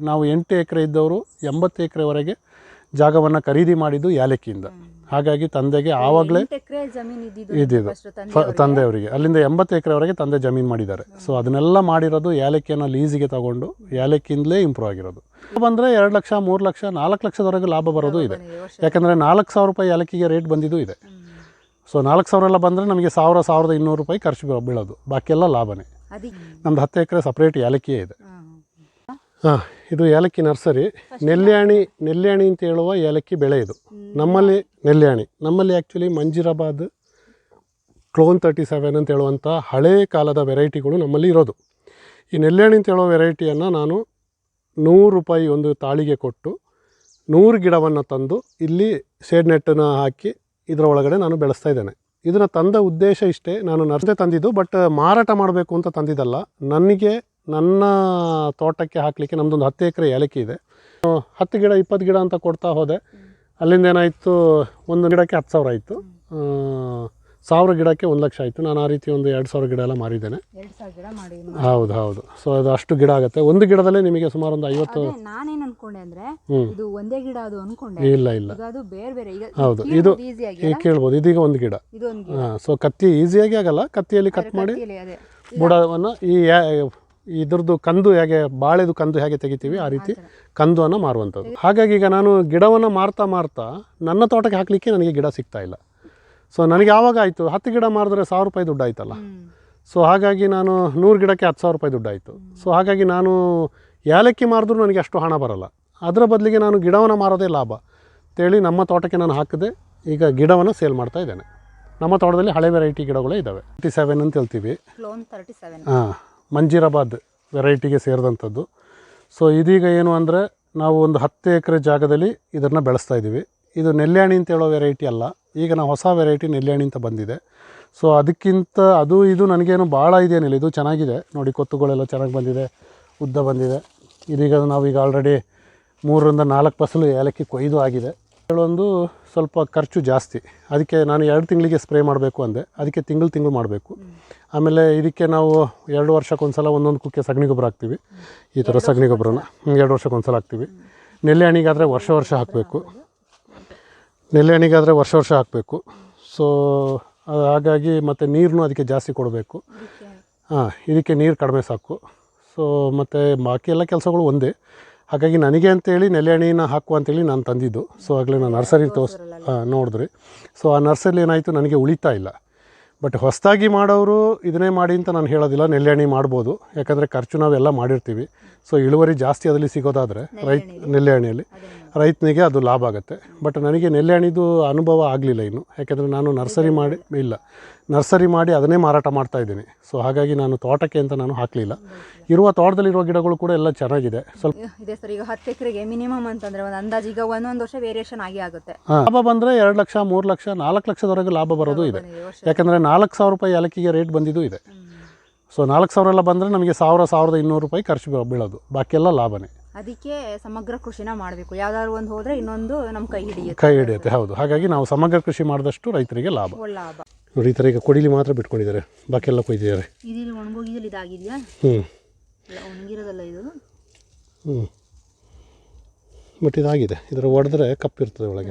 ನಾವು ಎಂಟು ಎಕರೆ ಇದ್ದವರು ಎಂಬತ್ತು ಎಕರೆವರೆಗೆ ಜಾಗವನ್ನು ಖರೀದಿ ಮಾಡಿದ್ದು ಯಾಲಕ್ಕಿಯಿಂದ. ಹಾಗಾಗಿ ತಂದೆಗೆ ಆವಾಗಲೇ ಇದ್ದಿದ್ದು ತಂದೆಯವರಿಗೆ? ಅಲ್ಲಿಂದ ಎಂಬತ್ತು ಎಕರೆವರೆಗೆ ತಂದೆ ಜಮೀನು ಮಾಡಿದ್ದಾರೆ. ಸೊ ಅದನ್ನೆಲ್ಲ ಮಾಡಿರೋದು ಯಾಲಕ್ಕಿಯನ್ನು ಲೀಸಿಗೆ ತಗೊಂಡು ಯಾಲಕ್ಕಿಯಿಂದಲೇ ಇಂಪ್ರೂವ್ ಆಗಿರೋದು. ಬಂದರೆ ಎರಡು ಲಕ್ಷ ಮೂರು ಲಕ್ಷ ನಾಲ್ಕು ಲಕ್ಷದವರೆಗೂ ಲಾಭ ಬರೋದು ಇದೆ. ಯಾಕಂದರೆ ನಾಲ್ಕು ಸಾವಿರ ರೂಪಾಯಿ ಯಾಲಕ್ಕಿಗೆ ರೇಟ್ ಬಂದಿದ್ದು ಇದೆ. ಸೊ ನಾಲ್ಕು ಸಾವಿರ ಎಲ್ಲ ಬಂದರೆ ನಮಗೆ ಸಾವಿರ ಸಾವಿರದ ಇನ್ನೂರು ರೂಪಾಯಿ ಖರ್ಚು ಬೀಳೋದು. ಬಾಕಿಯೆಲ್ಲ ಲಾಭನೇ. ನಮ್ಮದು ನಮ್ದು ಹತ್ತು ಎಕರೆ ಸಪ್ರೇಟ್ ಏಲಕ್ಕಿಯೇ ಇದೆ. ಹಾಂ ಇದು ಏಲಕ್ಕಿ ನರ್ಸರಿ. ನೆಲ್ಯಾಣಿ ನೆಲ್ಯಾಣಿ ಅಂತ ಹೇಳುವ ಏಲಕ್ಕಿ ಬೆಳೆ ಇದು. ನಮ್ಮಲ್ಲಿ ನೆಲ್ಯಾಣಿ ನಮ್ಮಲ್ಲಿ actually Manjirabad clone thirty seven ಅಂತ ಹೇಳುವಂಥ ಹಳೇ ಕಾಲದ ವೆರೈಟಿಗಳು ನಮ್ಮಲ್ಲಿ ಇರೋದು. ಈ ನೆಲ್ಯಾಣಿ ಅಂತ ಹೇಳೋ ವೆರೈಟಿಯನ್ನು ನಾನು ನೂರು ರೂಪಾಯಿ ಒಂದು ತಾಳಿಗೆ ಕೊಟ್ಟು ನೂರು ಗಿಡವನ್ನು ತಂದು ಇಲ್ಲಿ ಶೇಡ್ ನೆಟ್ಟನ್ನು ಹಾಕಿ ಇದರ ಒಳಗಡೆ ನಾನು ಬೆಳೆಸ್ತಾ ಇದ್ದೇನೆ. ಇದನ್ನು ತಂದ ಉದ್ದೇಶ ಇಷ್ಟೇ. ನಾನು ನರ್ಸೆ ತಂದಿದ್ದು ಬಟ್ ಮಾರಾಟ ಮಾಡಬೇಕು ಅಂತ ತಂದಿದ್ದಲ್ಲ. ನನಗೆ ನನ್ನ ತೋಟಕ್ಕೆ ಹಾಕಲಿಕ್ಕೆ ನಮ್ಮದೊಂದು ಹತ್ತು ಎಕರೆ ಏಲಕ್ಕಿ ಇದೆ. ಹತ್ತು ಗಿಡ ಇಪ್ಪತ್ತು ಗಿಡ ಅಂತ ಕೊಡ್ತಾ ಹೋದೆ. ಅಲ್ಲಿಂದ ಏನಾಯಿತು ಒಂದು ಗಿಡಕ್ಕೆ ಹತ್ತು ಸಾವಿರ ಆಯಿತು. ಸಾವಿರ ಗಿಡಕ್ಕೆ ಒಂದು ಲಕ್ಷ ಆಯಿತು. ನಾನು ಆ ರೀತಿ ಒಂದು ಎರಡು ಸಾವಿರ ಗಿಡ ಎಲ್ಲ ಮಾರಿದ್ದೇನೆ. ಹೌದು ಹೌದು. ಸೊ ಅದು ಅಷ್ಟು ಗಿಡ ಆಗುತ್ತೆ. ಒಂದು ಗಿಡದಲ್ಲೇ ನಿಮಗೆ ಸುಮಾರು ಒಂದು ಐವತ್ತು ನಾನೇನ್ ಅನ್ಕೊಂಡೆ ಅಂದ್ರೆ ಇದು ಒಂದೇ ಗಿಡ ಅದು ಅನ್ಕೊಂಡೆ. ಇಲ್ಲ ಇಲ್ಲ. ಅದು ಬೇರೆ ಬೇರೆ. ಹೌದು. ಇದು ಈಗ ಕೇಳ್ಬೋದು. ಇದೀಗ ಒಂದು ಗಿಡ. ಸೊ ಕತ್ತಿ ಈಸಿಯಾಗಿ ಆಗಲ್ಲ. ಕತ್ತಿಯಲ್ಲಿ ಕಟ್ ಮಾಡಿ ಬುಡವನ್ನು ಈ ಇದ್ರದ್ದು ಕಂದು ಹೇಗೆ ಬಾಳೆದು ಕಂದು ಹೇಗೆ ತೆಗಿತೀವಿ ಆ ರೀತಿ ಕಂದುವನ್ನು ಮಾರುವಂಥದ್ದು. ಹಾಗಾಗಿ ಈಗ ನಾನು ಗಿಡವನ್ನು ಮಾರ್ತಾ ಮಾರ್ತಾ ನನ್ನ ತೋಟಕ್ಕೆ ಹಾಕಲಿಕ್ಕೆ ನನಗೆ ಗಿಡ ಸಿಗ್ತಾ ಇಲ್ಲ. ಸೊ ನನಗೆ ಯಾವಾಗ ಆಯಿತು? ಹತ್ತು ಗಿಡ ಮಾರಿದ್ರೆ ಸಾವಿರ ರೂಪಾಯಿ ದುಡ್ಡು ಆಯ್ತಲ್ಲ? ಸೊ ಹಾಗಾಗಿ ನಾನು ನೂರು ಗಿಡಕ್ಕೆ ಹತ್ತು ಸಾವಿರ ರೂಪಾಯಿ ದುಡ್ಡು ಆಯಿತು. ಸೊ ಹಾಗಾಗಿ ನಾನು ಏಲಕ್ಕಿ ಮಾರಿದ್ರೂ ನನಗೆ ಅಷ್ಟು ಹಣ ಬರಲ್ಲ. ಅದರ ಬದಲಿಗೆ ನಾನು ಗಿಡವನ್ನು ಮಾರೋದೇ ಲಾಭ. ಅಂತೇಳಿ ನಮ್ಮ ತೋಟಕ್ಕೆ ನಾನು ಹಾಕಿದೆ ಈಗ ಗಿಡವನ್ನು ಸೇಲ್ ಮಾಡ್ತಾ ಇದ್ದೇನೆ. ನಮ್ಮ ತೋಟದಲ್ಲಿ ಹಳೆ ವೆರೈಟಿ ಗಿಡಗಳೇ ಇದ್ದಾವೆ. ತರ್ಟಿ ಸೆವೆನ್ ಅಂತ ಹೇಳ್ತೀವಿ. ಹಾಂ. ಮಂಜೀರಾಬಾದ್ ವೆರೈಟಿಗೆ ಸೇರಿದಂಥದ್ದು. ಸೊ ಇದೀಗ ಏನು ಅಂದರೆ ನಾವು ಒಂದು ಹತ್ತು ಎಕರೆ ಜಾಗದಲ್ಲಿ ಇದನ್ನು ಬೆಳೆಸ್ತಾ ಇದ್ದೀವಿ. ಇದು ನೆಲ್ಯಾಣಿ ಅಂತ ಹೇಳೋ ವೆರೈಟಿ ಅಲ್ಲ. ಈಗ ನಾವು ಹೊಸ ವೆರೈಟಿ ನೆಲ್ಯಾಣಿ ಅಂತ ಬಂದಿದೆ. ಸೊ ಅದಕ್ಕಿಂತ ಅದು, ಇದು ನನಗೇನು ಭಾಳ ಇದೇನಿಲ್ಲ. ಇದು ಚೆನ್ನಾಗಿದೆ. ನೋಡಿ, ಕೊತ್ತುಗಳೆಲ್ಲ ಚೆನ್ನಾಗಿ ಬಂದಿದೆ. ಉದ್ದ ಬಂದಿದೆ. ಇದೀಗ ನಾವೀಗ ಆಲ್ರೆಡಿ ಮೂರರಿಂದ ನಾಲ್ಕು ಫಸಲು ಏಲಕ್ಕಿ ಕೊಯ್ದು ಆಗಿದೆ. ಕೆಲವೊಂದು ಸ್ವಲ್ಪ ಖರ್ಚು ಜಾಸ್ತಿ. ಅದಕ್ಕೆ ನಾನು ಎರಡು ತಿಂಗಳಿಗೆ ಸ್ಪ್ರೇ ಮಾಡಬೇಕು ಅಂದೆ. ಅದಕ್ಕೆ ತಿಂಗಳು ತಿಂಗಳು ಮಾಡಬೇಕು. ಆಮೇಲೆ ಇದಕ್ಕೆ ನಾವು ಎರಡು ವರ್ಷಕ್ಕೊಂದ್ಸಲ ಒಂದೊಂದು ಕುಕ್ಕೆ ಸಗಣಿ ಗೊಬ್ಬರ ಹಾಕ್ತೀವಿ. ಈ ಥರ ಸಗಣಿ ಗೊಬ್ಬರನ. ಎರಡು ವರ್ಷಕ್ಕೊಂದ್ಸಲ ಹಾಕ್ತೀವಿ. ನೆಲ್ಲೆ ಹಣ್ಣಿಗಾದರೆ ವರ್ಷ ವರ್ಷ ಹಾಕಬೇಕು. ನೆಲ್ಲೆ ಹಣ್ಣಿಗಾದರೆ ವರ್ಷ ವರ್ಷ ಹಾಕಬೇಕು. ಸೊ ಹಾಗಾಗಿ ಮತ್ತು ನೀರನ್ನು ಅದಕ್ಕೆ ಜಾಸ್ತಿ ಕೊಡಬೇಕು. ಹಾಂ ಇದಕ್ಕೆ ನೀರು ಕಡಿಮೆ ಸಾಕು. ಸೊ ಮತ್ತು ಬಾಕಿ ಎಲ್ಲ ಕೆಲಸಗಳು ಒಂದೇ. ಹಾಗಾಗಿ ನನಗೆ ಅಂತೇಳಿ ನೆಲೆ ಹಣ್ಣಿನ ಹಾಕು ಅಂತೇಳಿ ನಾನು ತಂದಿದ್ದು. ಸೊ ಆಗಲೇ ನಾನು ನರ್ಸರಿ ತೋರ್ಸ್ ನೋಡಿದ್ರಿ. ಸೊ ಆ ನರ್ಸರಿ ಏನಾಯಿತು ನನಗೆ ಉಳಿತಾ ಇಲ್ಲ. ಬಟ್ ಹೊಸದಾಗಿ ಮಾಡೋರು ಇದನ್ನೇ ಮಾಡಿ ಅಂತ ನಾನು ಹೇಳೋದಿಲ್ಲ ನೆಲ್ಲೆಹಣ್ಣಿ ಮಾಡ್ಬೋದು. ಯಾಕಂದರೆ ಖರ್ಚು ನಾವೆಲ್ಲ ಮಾಡಿರ್ತೀವಿ. ಸೊ ಇಳುವರಿ ಜಾಸ್ತಿ ಅದರಲ್ಲಿ ಸಿಗೋದಾದರೆ ರೈತ ನೆಲ್ಲೆಹಣ್ಣಿಯಲ್ಲಿ ರೈತನಿಗೆ ಅದು ಲಾಭ ಆಗುತ್ತೆ. ಬಟ್ ನನಗೆ ನೆಲ್ಲೆ ಅಣಿದು ಅನುಭವ ಆಗಲಿಲ್ಲ ಇನ್ನು. ಯಾಕೆಂದರೆ ನಾನು ನರ್ಸರಿ ಮಾಡಿ ಇಲ್ಲ. ನರ್ಸರಿ ಮಾಡಿ ಅದನ್ನೇ ಮಾರಾಟ ಮಾಡ್ತಾ ಇದ್ದೀನಿ. ಸೊ ಹಾಗಾಗಿ ನಾನು ತೋಟಕ್ಕೆ ಅಂತ ನಾನು ಹಾಕಲಿಲ್ಲ. ಇರುವ ತೋಟದಲ್ಲಿರುವ ಗಿಡಗಳು ಕೂಡ ಎಲ್ಲ ಚೆನ್ನಾಗಿದೆ. ಸ್ವಲ್ಪ ಇದೆ ಸರ್. ಈಗ ಹತ್ತು ಎಕರೆಗೆ ಮಿನಿಮಮ್ ಅಂತಂದ್ರೆ ಒಂದು ಅಂದಾಜು ಈಗ ಒಂದೊಂದು ವರ್ಷ ವೇರಿಯೇಷನ್ ಆಗಿ ಆಗುತ್ತೆ. ಲಾಭ ಬಂದರೆ ಎರಡು ಲಕ್ಷ ಮೂರು ಲಕ್ಷ ನಾಲ್ಕು ಲಕ್ಷದವರೆಗೆ ಲಾಭ ಬರೋದು ಇದೆ. ಯಾಕೆಂದರೆ ನಾಲ್ಕು ಸಾವಿರ ರೂಪಾಯಿ ಏಲಕ್ಕಿಗೆ ರೇಟ್ ಬಂದಿದ್ದು ಇದೆ. ಸೊ ನಾಲ್ಕು ಸಾವಿರ ಎಲ್ಲ ಬಂದರೆ ನಮಗೆ ಸಾವಿರ ಸಾವಿರದ ಇನ್ನೂರು ರೂಪಾಯಿ ಖರ್ಚು ಬೀಳೋದು ಬೀಳೋದು. ಬಾಕಿಯೆಲ್ಲ ಲಾಭನೇ. ಅದಕ್ಕೆ ಸಮಗ್ರ ಕೃಷಿನ ಮಾಡಬೇಕು. ಯಾವ್ದಾದ್ರು ಒಂದು ಹೋದ್ರೆ ಇನ್ನೊಂದು ನಮ್ಮ ಕೈ ಹಿಡಿಯುತ್ತೆ. ಕೈ ಹಿಡಿಯುತ್ತೆ ಹೌದು. ಹಾಗಾಗಿ ನಾವು ಸಮಗ್ರ ಕೃಷಿ ಮಾಡಿದಷ್ಟು ರೈತರಿಗೆ ಲಾಭ. ಲಾಭ. ನೋಡಿ ಈ ಥರ ಈಗ ಕೊಡಿಲಿ ಮಾತ್ರ ಬಿಟ್ಕೊಂಡಿದ್ದಾರೆ. ಬಾಕಿಯೆಲ್ಲ ಕೊಯ್ದಿದ್ದಾರೆ. ಇದಿಲ್ಲಿ ಒಣಗೋಗಿದಲ್ಲಿ ಇದಾಗಿದೆಯಾ? ಹ್ಞೂ ಒಣಗಿರೋದಲ್ಲ ಇದು? ಹ್ಞೂ ಬಟ್ ಇದಾಗಿದೆ. ಇದರ ಒಡೆದ್ರೆ ಕಪ್ಪಿರ್ತದೆ ಒಳಗೆ.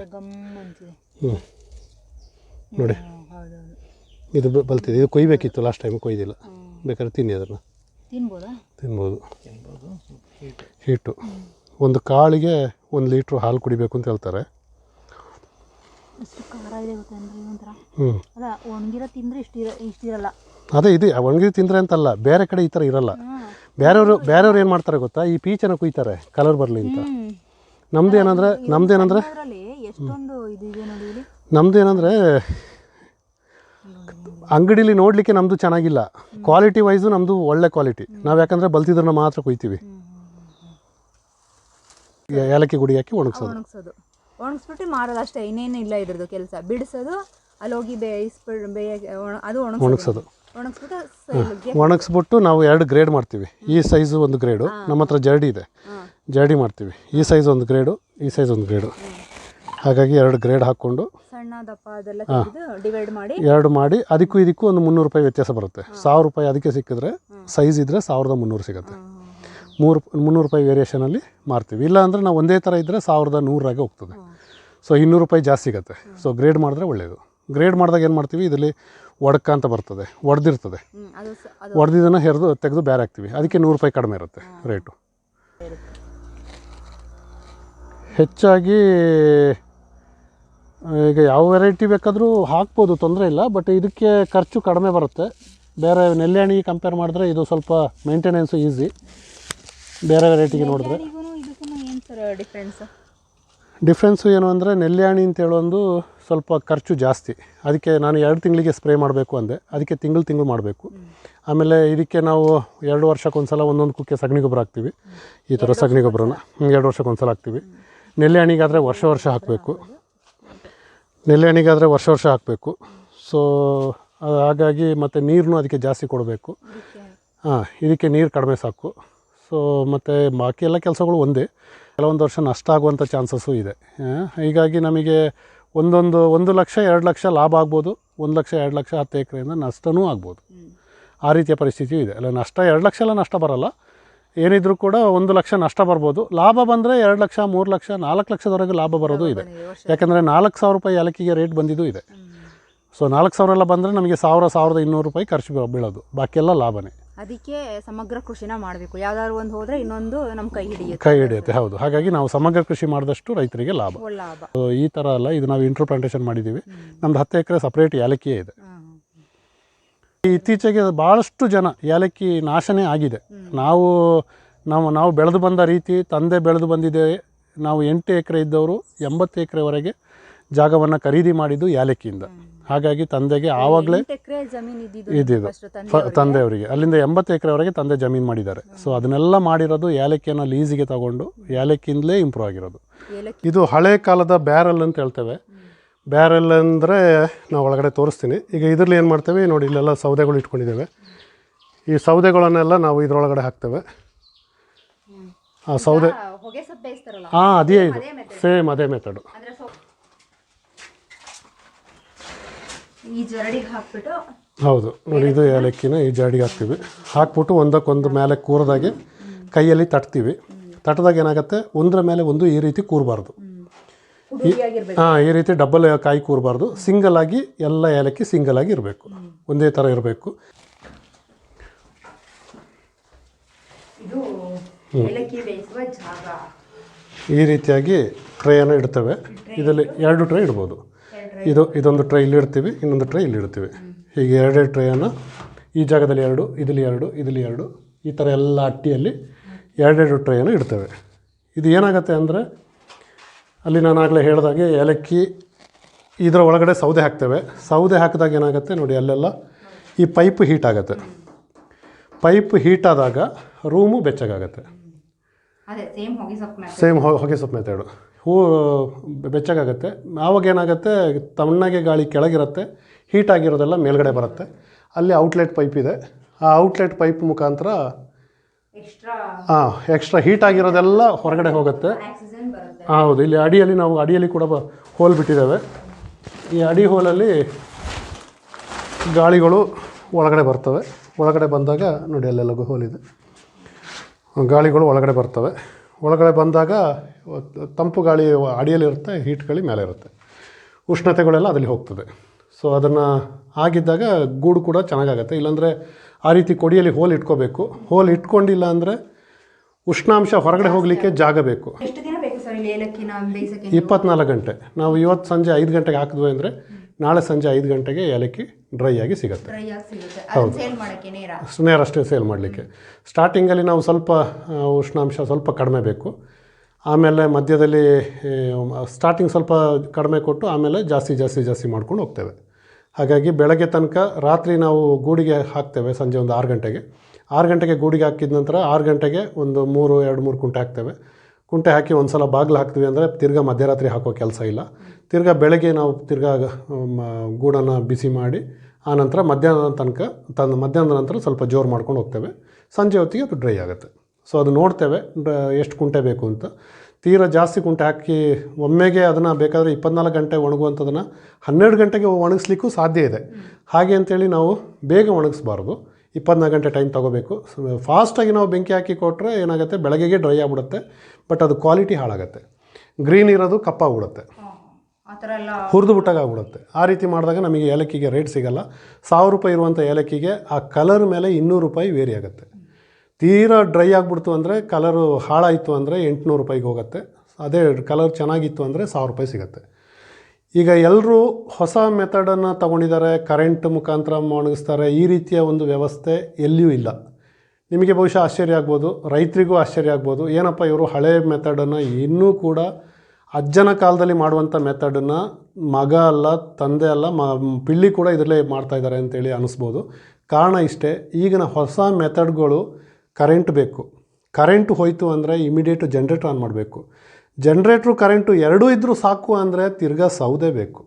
ಹ್ಞೂ ನೋಡಿ. ಇದು ಬಲ್ತಿದೆ. ಇದು ಕೊಯ್ಬೇಕಿತ್ತು ಲಾಸ್ಟ್ ಟೈಮ್ ಕೊಯ್ದಿಲ್ಲ. ಬೇಕಾದ್ರೆ ತಿನ್ನಿ ಅದನ್ನು. ತಿನ್ಬೋದಾ. ತಿನ್ಬೋದು. ಹೀಟು. ಒಂದು ಕಾಳಿಗೆ ಒಂದು ಲೀಟ್ರ್ ಹಾಲು ಕುಡಿಬೇಕು ಅಂತ ಹೇಳ್ತಾರೆ. ಹ್ಞೂ ಒಣಗಿರೋ ತಿಂದ್ರೆ ಇಷ್ಟಿರಲ್ಲ ಅದೇ ಇದೆ ಒಣಗಿ ತಿಂದರೆ ಅಂತಲ್ಲ ಬೇರೆ ಕಡೆ ಈ ಥರ ಇರಲ್ಲ. ಬೇರೆಯವರು ಬೇರೆಯವ್ರು ಏನು ಮಾಡ್ತಾರೆ ಗೊತ್ತಾ? ಈ ಪೀಚನ ಕುಯ್ತಾರೆ ಕಲರ್ ಬರಲಿ ಅಂತ. ಹ್ಮ್. ನಮ್ದು ಏನಂದರೆ ನಮ್ದು ಏನಂದರೆ ಅದರಲ್ಲಿ ಎಷ್ಟೊಂದು ಇದು ನೋಡಿ ಇಲ್ಲಿ. ನಮ್ದು ಏನಂದರೆ ಅಂಗಡಿಲಿ ನೋಡಲಿಕ್ಕೆ ನಮ್ಮದು ಚೆನ್ನಾಗಿಲ್ಲ. ಕ್ವಾಲಿಟಿ ವೈಸು ನಮ್ಮದು ಒಳ್ಳೆ ಕ್ವಾಲಿಟಿ ನಾವು ಯಾಕಂದರೆ ಬಲ್ತಿದ್ರನ್ನ ಮಾತ್ರ ಕುಯ್ತೀವಿ. ಏಲಕ್ಕಿ ಗುಡಿ ಹಾಕಿ ಒಣಗಿಸೋದು. ಒಣಗಿಸೋದು. ಒಣಗಿಸ್ಬಿಟ್ಟು ಮಾರೋದು ಅಷ್ಟೇ ಇನ್ನೇನು ಇಲ್ಲ ಇದ್ರದ್ದು ಕೆಲಸ. ಬಿಡಿಸೋದು ಅಲ್ಲಿ ಹೋಗಿ ಬೇಯಕ್ಕೆ ಒಣ- ಅದು ಒಣಗಿಸೋದು. ಒಣಗಿಸೋದು. ಒಣಗಿಸ್ಬಿಟ್ಟು ಸೈಡ್ಗೆ ಒಣಗಿಸ್ಬಿಟ್ಟು ನಾವು ಎರಡು ಗ್ರೇಡ್ ಮಾಡ್ತೀವಿ. ಈ ಸೈಜು ಒಂದು ಗ್ರೇಡು. ನಮ್ಮ ಹತ್ರ ಜರ್ಡಿ ಇದೆ. ಜರ್ಡಿ ಮಾಡ್ತೀವಿ. ಈ ಸೈಜ್ ಒಂದು ಗ್ರೇಡು ಈ ಸೈಜ್ ಒಂದು ಗ್ರೇಡು. ಹಾಗಾಗಿ ಎರಡು ಗ್ರೇಡ್ ಹಾಕ್ಕೊಂಡು ಸಣ್ಣ ದಪ್ಪ ಅದೆಲ್ಲ ತೆಗೆದು ಡಿವೈಡ್ ಮಾಡಿ. ಎರಡು ಮಾಡಿ ಅದಕ್ಕೂ ಇದಕ್ಕೂ ಒಂದು ಮುನ್ನೂರು ರೂಪಾಯಿ ವ್ಯತ್ಯಾಸ ಬರುತ್ತೆ. ಸಾವಿರ ರೂಪಾಯಿ ಅದಕ್ಕೆ ಸಿಕ್ಕಿದ್ರೆ ಸೈಜ್ ಇದ್ದರೆ ಸಾವಿರದ ಮುನ್ನೂರು ಸಿಗುತ್ತೆ. ಮೂರು ಮುನ್ನೂರು ರೂಪಾಯಿ ವೇರಿಯೇಷನಲ್ಲಿ ಮಾರ್ತೀವಿ. ಇಲ್ಲ ಅಂದರೆ ನಾವು ಒಂದೇ ಥರ ಇದ್ದರೆ ಸಾವಿರದ ನೂರಾಗೆ ಹೋಗ್ತದೆ. ಸೊ ಇನ್ನೂರು ರೂಪಾಯಿ ಜಾಸ್ತಿ ಸಿಗುತ್ತೆ. ಸೊ ಗ್ರೇಡ್ ಮಾಡಿದ್ರೆ ಒಳ್ಳೆಯದು ಗ್ರೇಡ್ ಮಾಡಿದಾಗ ಏನು ಮಾಡ್ತೀವಿ? ಇದರಲ್ಲಿ ಒಡಕ ಅಂತ ಬರ್ತದೆ. ಒಡೆದಿರ್ತದೆ. ಒಡೆದಿದ್ದನ್ನು ಹೆರಿದು ತೆಗೆದು ಬೇರೆ ಹಾಕ್ತೀವಿ. ಅದಕ್ಕೆ ನೂರು ರೂಪಾಯಿ ಕಡಿಮೆ ಇರುತ್ತೆ ರೇಟು ಹೆಚ್ಚಾಗಿ ಈಗ ಯಾವ ವೆರೈಟಿ ಬೇಕಾದರೂ ಹಾಕ್ಬೋದು ತೊಂದರೆ ಇಲ್ಲ. ಬಟ್ ಇದಕ್ಕೆ ಖರ್ಚು ಕಡಿಮೆ ಬರುತ್ತೆ. ಬೇರೆ ನೆಲ್ಯಾಣಿಗೆ ಕಂಪೇರ್ ಮಾಡಿದ್ರೆ ಇದು ಸ್ವಲ್ಪ ಮೇಂಟೆನೆನ್ಸು ಈಸಿ ಬೇರೆ ವೆರೈಟಿಗೆ ನೋಡಿದ್ರೆ. ನೆಲ್ಯಾಣಿಗೂನು ಇದಕ್ಕೂ ಏನು ಸರ್ ಡಿಫ್ರೆನ್ಸ್ ಡಿಫ್ರೆನ್ಸು ಏನು ಅಂದರೆ ನೆಲ್ಯಾಣಿ ಅಂತ ಹೇಳೊಂದು ಸ್ವಲ್ಪ ಖರ್ಚು ಜಾಸ್ತಿ. ಅದಕ್ಕೆ ನಾನು ಎರಡು ತಿಂಗಳಿಗೆ ಸ್ಪ್ರೇ ಮಾಡಬೇಕು ಅಂದೆ. ಅದಕ್ಕೆ ತಿಂಗಳು ತಿಂಗಳು ಮಾಡಬೇಕು. ಆಮೇಲೆ ಇದಕ್ಕೆ ನಾವು ಎರಡು ವರ್ಷಕ್ಕೊಂದ್ಸಲ ಒಂದೊಂದು ಕುಕ್ಕೆ ಸಗಣಿ ಗೊಬ್ಬರ ಹಾಕ್ತೀವಿ. ಈ ಥರ ಸಗಣಿ ಗೊಬ್ಬರನ. ಎರಡು ವರ್ಷಕ್ಕೊಂದ್ಸಲ ಹಾಕ್ತೀವಿ. ನೆಲ್ಲಿಯಾಣಿಗಾದರೆ ವರ್ಷ ವರ್ಷ ಹಾಕಬೇಕು. ನೆಲ್ಲಿಯಾಣಿಗಾದರೆ ವರ್ಷ ವರ್ಷ ಹಾಕಬೇಕು. ಸೊ ಹಾಗಾಗಿ ಮತ್ತು ನೀರನ್ನು ಅದಕ್ಕೆ ಜಾಸ್ತಿ ಕೊಡಬೇಕು. ಹಾಂ ಇದಕ್ಕೆ ನೀರು ಕಡಿಮೆ ಸಾಕು. ಸೊ ಮತ್ತು ಬಾಕಿ ಎಲ್ಲ ಕೆಲಸಗಳು ಒಂದೇ. ಕೆಲವೊಂದು ವರ್ಷ ನಷ್ಟ ಆಗುವಂಥ ಚಾನ್ಸಸ್ಸು ಇದೆ. ಹೀಗಾಗಿ ನಮಗೆ ಒಂದೊಂದು ಒಂದು ಲಕ್ಷ ಎರಡು ಲಕ್ಷ ಲಾಭ ಆಗ್ಬೋದು. ಒಂದು ಲಕ್ಷ ಎರಡು ಲಕ್ಷ ಹತ್ತು ಎಕರೆಯಿಂದ ನಷ್ಟವೂ ಆಗ್ಬೋದು. ಆ ರೀತಿಯ ಪರಿಸ್ಥಿತಿಯೂ ಇದೆ. ಅಲ್ಲ ನಷ್ಟ ಎರಡು ಲಕ್ಷ ಎಲ್ಲ ನಷ್ಟ ಬರೋಲ್ಲ. ಏನಿದ್ರೂ ಕೂಡ ಒಂದು ಲಕ್ಷ ನಷ್ಟ ಬರ್ಬೋದು. ಲಾಭ ಬಂದರೆ ಎರಡು ಲಕ್ಷ ಮೂರು ಲಕ್ಷ ನಾಲ್ಕು ಲಕ್ಷದವರೆಗೆ ಲಾಭ ಬರೋದು ಇದೆ. ಯಾಕಂದರೆ ನಾಲ್ಕು ಸಾವಿರ ರೂಪಾಯಿ ಏಲಕ್ಕಿಗೆ ರೇಟ್ ಬಂದಿದ್ದು ಇದೆ. ಸೊ ನಾಲ್ಕು ಸಾವಿರ ಎಲ್ಲ ಬಂದರೆ ನಮಗೆ ಸಾವಿರ ಸಾವಿರದ ಇನ್ನೂರು ರೂಪಾಯಿ ಖರ್ಚು ಬೀಳ್- ಬೀಳೋದು. ಬಾಕಿ ಎಲ್ಲ ಲಾಭನೇ. ಅದಕ್ಕೆ ಸಮಗ್ರ ಕೃಷಿನ ಮಾಡಬೇಕು. ಯಾವ್ದಾದ್ರು ಒಂದು ಹೋದ್ರೆ ಇನ್ನೊಂದು ನಮ್ಮ ಕೈ ಹಿಡಿಯುತ್ತೆ. ಕೈ ಹಿಡಿಯುತ್ತೆ ಹೌದು. ಹಾಗಾಗಿ ನಾವು ಸಮಗ್ರ ಕೃಷಿ ಮಾಡಿದಷ್ಟು ರೈತರಿಗೆ ಲಾಭ. ಈ ಥರ ಅಲ್ಲ ಇದು ನಾವು ಇಂಟ್ರೋ ಪ್ಲಾಂಟೇಶನ್ ಮಾಡಿದ್ದೀವಿ ನಮ್ದು ಹತ್ತು ಎಕರೆ ಸಪ್ರೇಟ್ ಏಲಕ್ಕಿಯೇ ಇದೆ. ಇತ್ತೀಚೆಗೆ ಭಾಳಷ್ಟು ಜನ ಏಲಕ್ಕಿ ನಾಶನೇ ಆಗಿದೆ. ನಾವು ನಾವು ನಾವು ಬೆಳೆದು ಬಂದ ರೀತಿ ತಂದೆ ಬೆಳೆದು ಬಂದಿದೆ. ನಾವು ಎಂಟು ಎಕರೆ ಇದ್ದವರು ಎಂಬತ್ತು ಎಕರೆವರೆಗೆ ಜಾಗವನ್ನು ಖರೀದಿ ಮಾಡಿದ್ದು ಯಾಲಕ್ಕಿಯಿಂದ. ಹಾಗಾಗಿ ತಂದೆಗೆ ಆವಾಗಲೇ ಇದ್ದಿದ್ದು ತಂದೆಯವರಿಗೆ. ಅಲ್ಲಿಂದ ಎಂಬತ್ತು ಎಕರೆವರೆಗೆ ತಂದೆ ಜಮೀನು ಮಾಡಿದ್ದಾರೆ. ಸೊ ಅದನ್ನೆಲ್ಲ ಮಾಡಿರೋದು ಯಾಲಕ್ಕಿಯನ್ನು ಲೀಸಿಗೆ ತಗೊಂಡು ಯಾಲಕ್ಕಿಯಿಂದಲೇ ಇಂಪ್ರೂವ್ ಆಗಿರೋದು. ಇದು ಹಳೆ ಕಾಲದ ಬ್ಯಾರಲ್ ಅಂತ ಹೇಳ್ತೇವೆ. ಬ್ಯಾರಲ್ ಅಂದರೆ ನಾವು ಒಳಗಡೆ ತೋರಿಸ್ತೀನಿ. ಈಗ ಇದರಲ್ಲಿ ಏನು ಮಾಡ್ತೇವೆ? ನೋಡಿ ಇಲ್ಲೆಲ್ಲ ಸೌದೆಗಳು ಇಟ್ಕೊಂಡಿದ್ದೇವೆ. ಈ ಸೌದೆಗಳನ್ನೆಲ್ಲ ನಾವು ಇದರೊಳಗಡೆ ಹಾಕ್ತೇವೆ. ಆ ಸೌದೆ ಹಾಂ ಅದೇ ಇದು. ಸೇಮ್ ಅದೇ ಮೆಥಡು ಅಂದ್ರೆ ಸೊ ಈ ಜರಡಿಗೆ ಹಾಕ್ಬಿಟ್ಟು ಹೌದು. ನೋಡಿ ಇದು ಏಲಕ್ಕಿನ ಈ ಜಾಡಿಗೆ ಹಾಕ್ತೀವಿ. ಹಾಕ್ಬಿಟ್ಟು ಒಂದಕ್ಕೊಂದು ಮೇಲೆ ಕೂರದಾಗೆ ಕೈಯಲ್ಲಿ ತಟ್ತೀವಿ. ತಟ್ಟದಾಗ ಏನಾಗುತ್ತೆ? ಒಂದರ ಮೇಲೆ ಒಂದು ಈ ರೀತಿ ಕೂರಬಾರ್ದು. ಹಾಂ ಈ ರೀತಿ ಡಬಲ್ ಕಾಯಿ ಕೂರಬಾರ್ದು. ಸಿಂಗಲ್ ಆಗಿ ಎಲ್ಲ ಏಲಕ್ಕಿ ಸಿಂಗಲ್ ಆಗಿ ಇರಬೇಕು. ಒಂದೇ ಥರ ಇರಬೇಕು. ಈ ರೀತಿಯಾಗಿ ಟ್ರೇಯನ್ನು ಇಡ್ತೇವೆ. ಇದರಲ್ಲಿ ಎರಡು ಟ್ರೇ ಇಡ್ಬೋದು. ಇದು ಇದೊಂದು ಟ್ರೈ ಇಲ್ಲಿ ಇಡ್ತೀವಿ ಇನ್ನೊಂದು ಟ್ರೈ ಇಲ್ಲಿ ಇಡ್ತೀವಿ. ಹೀಗೆ ಎರಡೆರಡು ಟ್ರೈಯನ್ನು ಈ ಜಾಗದಲ್ಲಿ ಎರಡು ಇದರಲ್ಲಿ ಎರಡು ಇದರಲ್ಲಿ ಎರಡು ಈ ಥರ ಎಲ್ಲ ಅಟ್ಟಿಯಲ್ಲಿ ಎರಡೆರಡು ಟ್ರೇಯನ್ನು ಇಡ್ತೇವೆ. ಇದು ಏನಾಗುತ್ತೆ ಅಂದರೆ ಅಲ್ಲಿ ನಾನು ಆಗಲೇ ಹೇಳಿದಾಗೆ ಏಲಕ್ಕಿ ಇದರ ಒಳಗಡೆ ಸೌದೆ ಹಾಕ್ತೇವೆ. ಸೌದೆ ಹಾಕಿದಾಗ ಏನಾಗುತ್ತೆ ನೋಡಿ ಅಲ್ಲೆಲ್ಲ ಈ ಪೈಪ್ ಹೀಟ್ ಆಗುತ್ತೆ. ಪೈಪ್ ಹೀಟ್ ಆದಾಗ ರೂಮು ಬೆಚ್ಚಗಾಗತ್ತೆ. ಅದೇ ಸೇಮ್ ಹೊಗೆ ಸೊಪ್ಪು ಮೇಲೆ ಸೇಮ್ ಹೊಗೆ ಸೊಪ್ಪು ಮೆಥಡು. ಹೂವು ಬೆಚ್ಚಗಾಗುತ್ತೆ. ಆವಾಗ ಏನಾಗುತ್ತೆ ತಣ್ಣಗೆ ಗಾಳಿ ಕೆಳಗಿರುತ್ತೆ ಹೀಟ್ ಆಗಿರೋದೆಲ್ಲ ಮೇಲ್ಗಡೆ ಬರುತ್ತೆ. ಅಲ್ಲಿ ಔಟ್ಲೆಟ್ ಪೈಪ್ ಇದೆ. ಆ ಔಟ್ಲೆಟ್ ಪೈಪ್ ಮುಖಾಂತರ ಹಾಂ ಎಕ್ಸ್ಟ್ರಾ ಹೀಟ್ ಆಗಿರೋದೆಲ್ಲ ಹೊರಗಡೆ ಹೋಗುತ್ತೆ. ಹೌದು ಇಲ್ಲಿ ಅಡಿಯಲ್ಲಿ ನಾವು ಅಡಿಯಲ್ಲಿ ಕೂಡ ಬ- ಹೋಲ್ ಬಿಟ್ಟಿದ್ದೇವೆ. ಈ ಅಡಿ ಹೋಲಲ್ಲಿ ಗಾಳಿಗಳು ಒಳಗಡೆ ಬರ್ತವೆ. ಒಳಗಡೆ ಬಂದಾಗ ನೋಡಿ ಅಲ್ಲೆಲ್ಲ ಹೋಲಿದೆ ಗಾಳಿಗಳು ಒಳಗಡೆ ಬರ್ತವೆ. ಒಳಗಡೆ ಬಂದಾಗ ತಂಪು ಗಾಳಿ ಅಡಿಯಲ್ಲಿರುತ್ತೆ ಹೀಟ್ ಗಾಳಿ ಮೇಲೆ ಇರುತ್ತೆ ಉಷ್ಣತೆಗಳೆಲ್ಲ ಅದರಲ್ಲಿ ಹೋಗ್ತದೆ. ಸೊ ಅದನ್ನು ಆಗಿದ್ದಾಗ ಗೂಡು ಕೂಡ ಚೆನ್ನಾಗಾಗತ್ತೆ. ಇಲ್ಲಾಂದರೆ ಆ ರೀತಿ ಕೊಡಿಯಲ್ಲಿ ಹೋಲ್ ಇಟ್ಕೋಬೇಕು. ಹೋಲ್ ಇಟ್ಕೊಂಡಿಲ್ಲ ಅಂದರೆ ಉಷ್ಣಾಂಶ ಹೊರಗಡೆ ಹೋಗಲಿಕ್ಕೆ ಜಾಗ ಬೇಕು. ಇಪ್ಪತ್ನಾಲ್ಕು ಗಂಟೆ. ನಾವು ಇವತ್ತು ಸಂಜೆ ಐದು ಗಂಟೆಗೆ ಹಾಕಿದ್ವಿ ಅಂದರೆ ನಾಳೆ ಸಂಜೆ ಐದು ಗಂಟೆಗೆ ಏಲಕ್ಕಿ ಡ್ರೈ ಆಗಿ ಸಿಗುತ್ತೆ. ಡ್ರೈ ಆಗಿ ಸಿಗುತ್ತೆ. ಅದನ್ನ ಸೇಲ್ ಮಾಡಕ್ಕೆ ನೇರ ನೇರ ಅಷ್ಟೇ ಸೇಲ್ ಮಾಡಲಿಕ್ಕೆ. ಸ್ಟಾರ್ಟಿಂಗಲ್ಲಿ ನಾವು ಸ್ವಲ್ಪ ಉಷ್ಣಾಂಶ ಸ್ವಲ್ಪ ಕಡಿಮೆ ಬೇಕು. ಆಮೇಲೆ ಮಧ್ಯದಲ್ಲಿ ಸ್ಟಾರ್ಟಿಂಗ್ ಸ್ವಲ್ಪ ಕಡಿಮೆ ಕೊಟ್ಟು ಆಮೇಲೆ ಜಾಸ್ತಿ ಜಾಸ್ತಿ ಜಾಸ್ತಿ ಮಾಡ್ಕೊಂಡು ಹೋಗ್ತೇವೆ. ಹಾಗಾಗಿ ಬೆಳಗ್ಗೆ ತನಕ ರಾತ್ರಿ ನಾವು ಗೂಡಿಗೆ ಹಾಕ್ತೇವೆ ಸಂಜೆ ಒಂದು ಆರು ಗಂಟೆಗೆ. ಆರು ಗಂಟೆಗೆ ಗೂಡಿಗೆ ಹಾಕಿದ ನಂತರ ಆರು ಗಂಟೆಗೆ ಒಂದು ಮೂರು ಎರಡು ಮೂರು ಕುಂಟೆ ಹಾಕ್ತೇವೆ. ಕುಂಟೆ ಹಾಕಿ ಒಂದು ಸಲ ಬಾಗಿಲು ಹಾಕ್ತೀವಿ ಅಂದರೆ ತಿರ್ಗಾ ಮಧ್ಯರಾತ್ರಿ ಹಾಕೋ ಕೆಲಸ ಇಲ್ಲ. ತಿರ್ಗಾ ಬೆಳಗ್ಗೆ ನಾವು ತಿರ್ಗಾ ಗೂಡನ್ನು ಬಿಸಿ ಮಾಡಿ ಆನಂತರ ಮಧ್ಯಾಹ್ನದ ತನಕ ತಂದು ಮಧ್ಯಾಹ್ನದ ನಂತರ ಸ್ವಲ್ಪ ಜೋರು ಮಾಡ್ಕೊಂಡು ಹೋಗ್ತೇವೆ. ಸಂಜೆ ಹೊತ್ತಿಗೆ ಅದು ಡ್ರೈ ಆಗುತ್ತೆ. ಸೊ ಅದು ನೋಡ್ತೇವೆ ಎಷ್ಟು ಕುಂಟೆ ಬೇಕು ಅಂತ. ತೀರ ಜಾಸ್ತಿ ಕುಂಟೆ ಹಾಕಿ ಒಮ್ಮೆಗೆ ಅದನ್ನು ಬೇಕಾದರೆ ಇಪ್ಪತ್ನಾಲ್ಕು ಗಂಟೆ ಒಣಗುವಂಥದ್ದನ್ನು ಹನ್ನೆರಡು ಗಂಟೆಗೆ ಒಣಗಿಸ್ಲಿಕ್ಕೂ ಸಾಧ್ಯ ಇದೆ. ಹಾಗೆ ಅಂತೇಳಿ ನಾವು ಬೇಗ ಒಣಗಿಸ್ಬಾರ್ದು. ಇಪ್ಪತ್ನಾಲ್ಕು ಗಂಟೆ ಟೈಮ್ ತೊಗೋಬೇಕು. ಫಾಸ್ಟಾಗಿ ನಾವು ಬೆಂಕಿ ಹಾಕಿ ಕೊಟ್ಟರೆ ಏನಾಗುತ್ತೆ? ಬೆಳಗ್ಗೆಗೆ ಡ್ರೈ ಆಗಿಬಿಡುತ್ತೆ. ಬಟ್ ಅದು ಕ್ವಾಲಿಟಿ ಹಾಳಾಗುತ್ತೆ. ಗ್ರೀನ್ ಇರೋದು ಕಪ್ಪಾಗ್ಬಿಡುತ್ತೆ ಹುರಿದು ಬಿಟ್ಟಾಗ ಆಗ್ಬಿಡುತ್ತೆ ಆ ರೀತಿ ಮಾಡಿದಾಗ ನಮಗೆ ಏಲಕ್ಕಿಗೆ ರೇಟ್ ಸಿಗಲ್ಲ. ಸಾವಿರ ರೂಪಾಯಿ ಇರುವಂಥ ಏಲಕ್ಕಿಗೆ ಆ ಕಲರ್ ಮೇಲೆ ಇನ್ನೂರು ರೂಪಾಯಿ ವೇರಿ ಆಗುತ್ತೆ. ತೀರಾ ಡ್ರೈ ಆಗಿಬಿಡ್ತು ಅಂದರೆ ಕಲರು ಹಾಳಾಯಿತು ಅಂದರೆ ಎಂಟುನೂರು ರೂಪಾಯಿಗೆ ಹೋಗುತ್ತೆ. ಅದೇ ಕಲರ್ ಚೆನ್ನಾಗಿತ್ತು ಅಂದರೆ ಸಾವಿರ ರೂಪಾಯಿ ಸಿಗುತ್ತೆ. ಈಗ ಎಲ್ಲರೂ ಹೊಸ ಮೆಥಡನ್ನು ತಗೊಂಡಿದ್ದಾರೆ ಕರೆಂಟ್ ಮುಖಾಂತರ ಒಣಗಿಸ್ತಾರೆ ಈ ರೀತಿಯ ಒಂದು ವ್ಯವಸ್ಥೆ ಎಲ್ಲಿಯೂ ಇಲ್ಲ. ನಿಮಗೆ ಬಹುಶಃ ಆಶ್ಚರ್ಯ ಆಗ್ಬೋದು, ರೈತರಿಗೂ ಆಶ್ಚರ್ಯ ಆಗ್ಬೋದು. ಏನಪ್ಪ ಇವರು ಹಳೆ ಮೆಥಡನ್ನು ಇನ್ನೂ ಕೂಡ ಅಜ್ಜನ ಕಾಲದಲ್ಲಿ ಮಾಡುವಂಥ ಮೆಥಡನ್ನು ಮಗ ಅಲ್ಲ, ತಂದೆ ಅಲ್ಲ, ಮ, ಪಿಳ್ಳಿ ಕೂಡ ಇದರಲ್ಲೇ ಮಾಡ್ತಾ ಇದ್ದಾರೆ ಅಂತೇಳಿ ಅನಿಸ್ಬೋದು. ಕಾರಣ ಇಷ್ಟೇ, ಈಗಿನ ಹೊಸ ಮೆಥಡ್ಗಳು ಕರೆಂಟ್ ಬೇಕು. ಕರೆಂಟ್ ಹೋಯಿತು ಅಂದರೆ ಇಮಿಡಿಯೇಟು ಜನ್ರೇಟ್ರ್ ಆನ್ ಮಾಡಬೇಕು. ಜನ್ರೇಟ್ರು ಕರೆಂಟು ಎರಡೂ ಇದ್ದರೂ ಸಾಕು ಅಂದರೆ ತಿರ್ಗಾ ಸೌದೆ ಬೇಕು.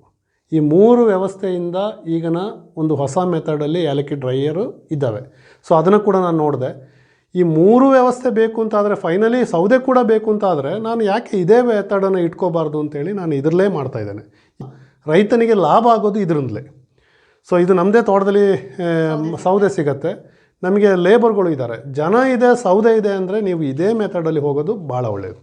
ಈ ಮೂರು ವ್ಯವಸ್ಥೆಯಿಂದ ಈಗಿನ ಒಂದು ಹೊಸ ಮೆಥಡಲ್ಲಿ ಏಲಕ್ಕಿ ಡ್ರೈಯರು ಇದ್ದಾವೆ. ಸೊ ಅದನ್ನು ಕೂಡ ನಾನು ನೋಡಿದೆ. ಈ ಮೂರು ವ್ಯವಸ್ಥೆ ಬೇಕು ಅಂತಾದರೆ ಫೈನಲಿ ಸೌದೆ ಕೂಡ ಬೇಕು ಅಂತಾದರೆ ನಾನು ಯಾಕೆ ಇದೇ ಮೆಥಡನ್ನು ಇಟ್ಕೋಬಾರ್ದು ಅಂತೇಳಿ ನಾನು ಇದರಲ್ಲೇ ಮಾಡ್ತಾಯಿದ್ದೇನೆ ರೈತನಿಗೆ ಲಾಭ ಆಗೋದು ಇದರಿಂದಲೇ. ಸೊ ಇದು ನಮ್ಮದೇ ತೋಟದಲ್ಲಿ ಸೌದೆ ಸಿಗತ್ತೆ. ನಮಗೆ ಲೇಬರ್ಗಳು ಇದ್ದಾರೆ. ಜನ ಇದೆ, ಸೌದೆ ಇದೆ ಅಂದರೆ ನೀವು ಇದೇ ಮೆಥಡಲ್ಲಿ ಹೋಗೋದು ಭಾಳ ಒಳ್ಳೆಯದು